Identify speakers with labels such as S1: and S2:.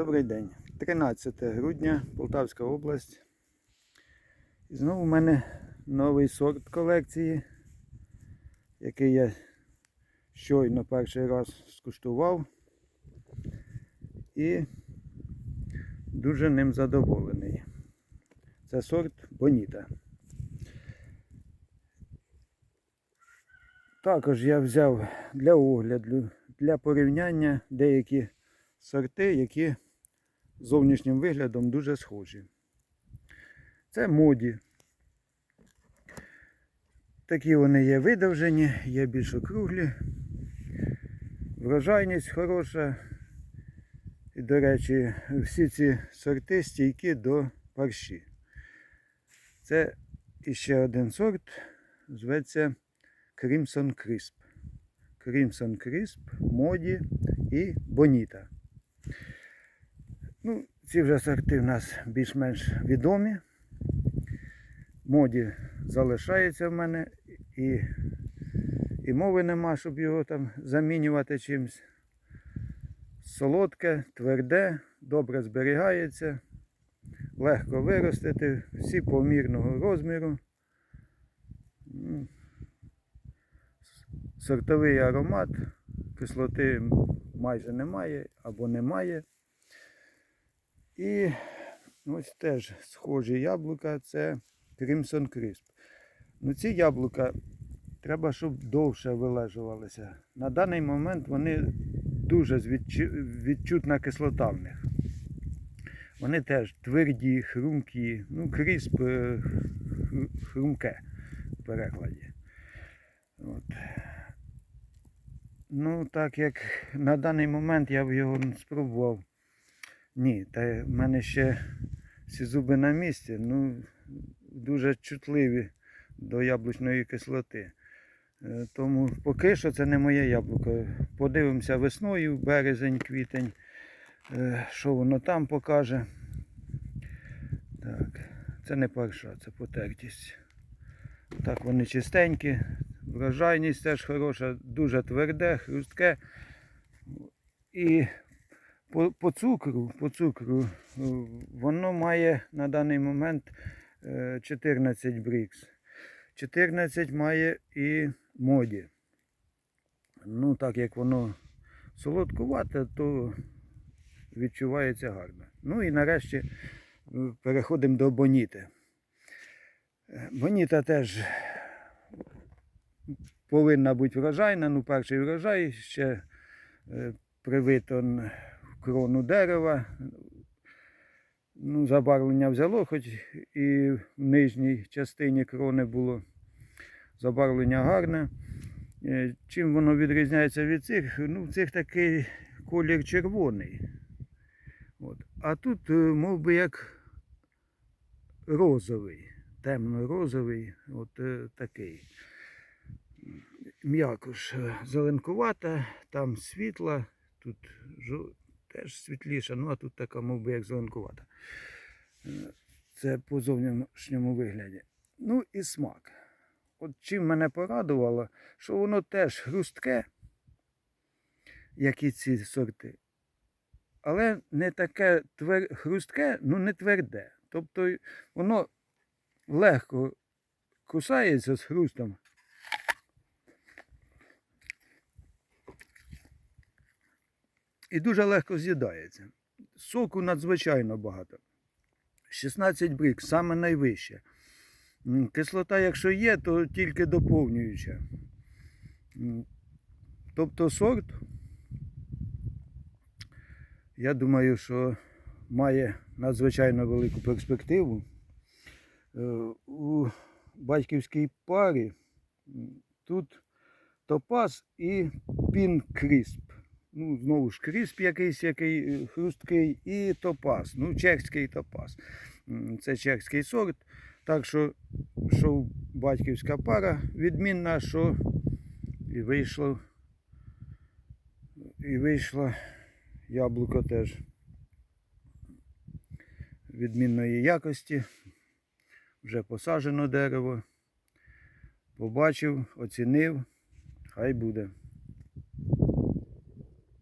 S1: Добрий день. 13 грудня, Полтавська область. І знову в мене новий сорт колекції, який я щойно перший раз скуштував. І дуже ним задоволений. Це сорт Боніта. Також я взяв для огляду, для порівняння деякі сорти, які зовнішнім виглядом дуже схожі. Це моді. Такі вони є видовжені, є більш округлі. Врожайність хороша. І, до речі, всі ці сорти стійкі до парші. Це іще один сорт, зветься Crimson Crisp. Crimson Crisp, Моді і Боніта. Ну, ці вже сорти в нас більш-менш відомі. Моді залишається в мене і, і мови нема, щоб його там замінювати чимось. Солодке, тверде, добре зберігається, легко виростити, всі помірного розміру. Сортовий аромат, кислоти майже немає або немає. І ось теж схожі яблука це Crimson Crisp. Ну ці яблука треба, щоб довше вилежувалися. На даний момент вони дуже відчу- відчутна кислота в них. Вони теж тверді, хрумкі, ну, крісп е, хрумке в перекладі. От. Ну, так як на даний момент я б його спробував. Ні, та в мене ще всі зуби на місці, ну, дуже чутливі до яблучної кислоти. Е, Тому поки що це не моє яблуко. Подивимося весною, березень, квітень, е, що воно там покаже. Так, це не парша, це потертість. Так, вони чистенькі, врожайність теж хороша, дуже тверде, хрустке. І по, по цукру, по цукру е, воно має на даний момент е, 14 брікс. 14 має і моді. Ну, так як воно солодкувате, то відчувається гарно. Ну і нарешті е, переходимо до боніти. Е, Боніта теж повинна бути врожайна. Ну, перший врожай ще е, привито крону дерева. Ну, забарвлення взяло, хоч і в нижній частині крони було забарвлення гарне. Е, Чим воно відрізняється від цих? Ну, в цих такий колір червоний. От. А тут, е, мов би, як розовий, темно-розовий, от е, такий. М'якош зеленкувата, там світла, тут жо- теж світліша, ну а тут така, мов би, як зеленкувата. Е, Це по зовнішньому вигляді. Ну і смак. От чим мене порадувало, що воно теж хрустке, як і ці сорти. Але не таке твер... хрустке, ну не тверде. Тобто воно легко кусається з хрустом. І дуже легко з'їдається. Соку надзвичайно багато. 16 брик, саме найвище. Кислота, якщо є, то тільки доповнююча. Тобто сорт, я думаю, що має надзвичайно велику перспективу. Е, У батьківській парі тут топаз і пін крісп. Ну, знову ж крісп якийсь, який е, хрусткий, і топаз. Ну, чеський топаз. Це чеський сорт. Так що, що батьківська пара відмінна, що і вийшло. І вийшло яблуко теж відмінної якості. Вже посаджено дерево. Побачив, оцінив, хай буде.